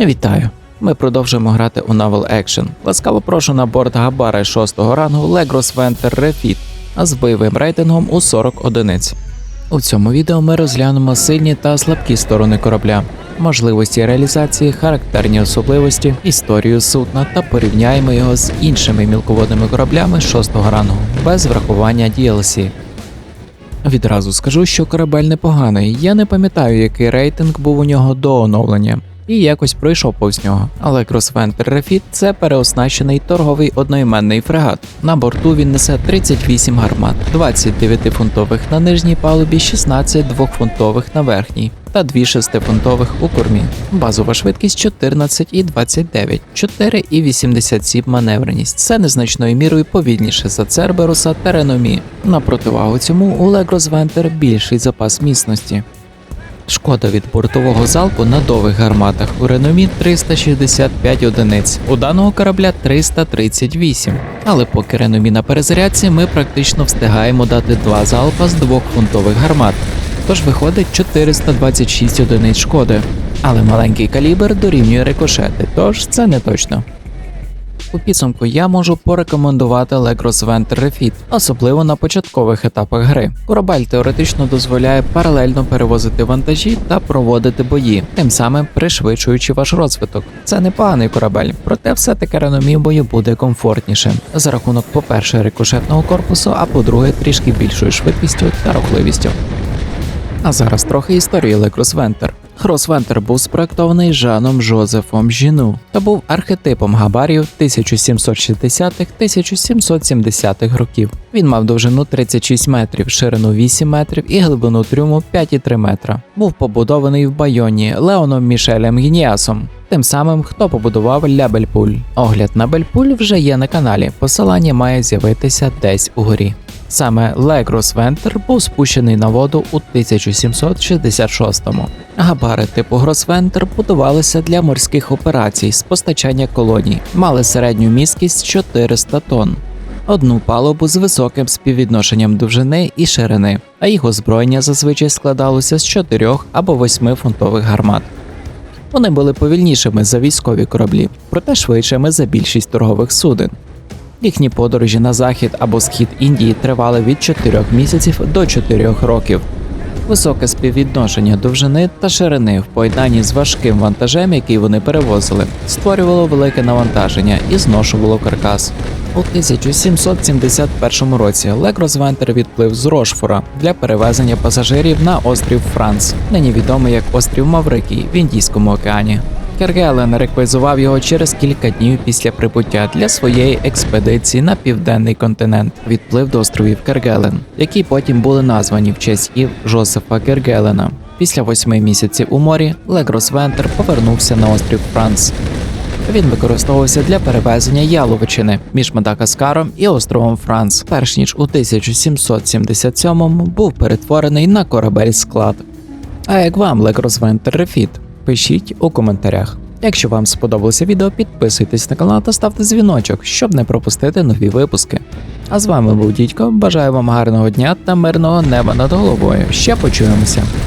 Вітаю! Ми продовжуємо грати у Novel Action. Ласкаво прошу на борт Габара 6 рангу Legros Venter Refit, з бойовим рейтингом у 40 одиниць. У цьому відео ми розглянемо сильні та слабкі сторони корабля, можливості реалізації, характерні особливості, історію судна та порівняємо його з іншими мілководними кораблями 6 рангу без врахування DLC. Відразу скажу, що корабель непоганий. Я не пам'ятаю, який рейтинг був у нього до оновлення, і якось пройшов повз нього. Але Crossventer Refit – це переоснащений торговий одноіменний фрегат. На борту він несе 38 гармат, 29 фунтових на нижній палубі, 16 2-фунтових на верхній. Та 2 6-фунтових у кормі. Базова швидкість 14 і 29, 4 і 87 маневреність. Це незначною мірою повільніше за Церберуса та Реномі. На противагу цьому у Легрос Вентер більший запас міцності. Шкода від бортового залпу на довгих гарматах у Реномі 365 одиниць, у даного корабля 338. Але поки Реномі на перезарядці, ми практично встигаємо дати два залпа з двох фунтових гармат. Тож виходить 426 одиниць шкоди. Але маленький калібр дорівнює рикошети, тож це не точно. У підсумку я можу порекомендувати Legros Venter Refit, особливо на початкових етапах гри. Корабель теоретично дозволяє паралельно перевозити вантажі та проводити бої, тим самим пришвидшуючи ваш розвиток. Це непоганий корабель, проте все-таки реномі бою буде комфортнішим за рахунок, по-перше, рикошетного корпусу, а по-друге, трішки більшою швидкістю та рухливістю. А зараз трохи історії Лекрос Вентер. Хрос Вентер був спроектований Жаном Жозефом Жіну та був архетипом габарів 1760-1770-х років. Він мав довжину 36 метрів, ширину 8 метрів і глибину трюму 5,3 метра. Був побудований в Байоні Леоном Мішелем Гініасом. Тим самим, хто побудував Ля Бельпуль. Огляд на Бельпуль вже є на каналі. Посилання має з'явитися десь угорі. Саме Легрос Вентер був спущений на воду у 1766-му. Габари типу Гросвентер будувалися для морських операцій з постачання колоній, мали середню місткість 400 тонн. Одну палубу з високим співвідношенням довжини і ширини, а їх озброєння зазвичай складалося з 4 або 8 фунтових гармат. Вони були повільнішими за військові кораблі, проте швидшими за більшість торгових суден. Їхні подорожі на захід або схід Індії тривали від 4 місяців до 4 років. Високе співвідношення довжини та ширини в поєднанні з важким вантажем, який вони перевозили, створювало велике навантаження і зношувало каркас. У 1771 році Легрос Вентер відплив з Рошфора для перевезення пасажирів на острів Франц, нині відомий як острів Маврикій в Індійському океані. Кергелен реквізував його через кілька днів після прибуття для своєї експедиції на південний континент. Відплив до островів Кергелен, які потім були названі в честь ів Жозефа Кергелена. Після восьми місяців у морі Легрос Вентер повернувся на острів Франц. Він використовувався для перевезення яловичини між Мадагаскаром і островом Франц, перш ніж у 1777-му був перетворений на корабель склад. А як вам Легрос Вентер Рефіт? Пишіть у коментарях. Якщо вам сподобалося відео, підписуйтесь на канал та ставте дзвіночок, щоб не пропустити нові випуски. А з вами був Дідько. Бажаю вам гарного дня та мирного неба над головою. Ще почуємося.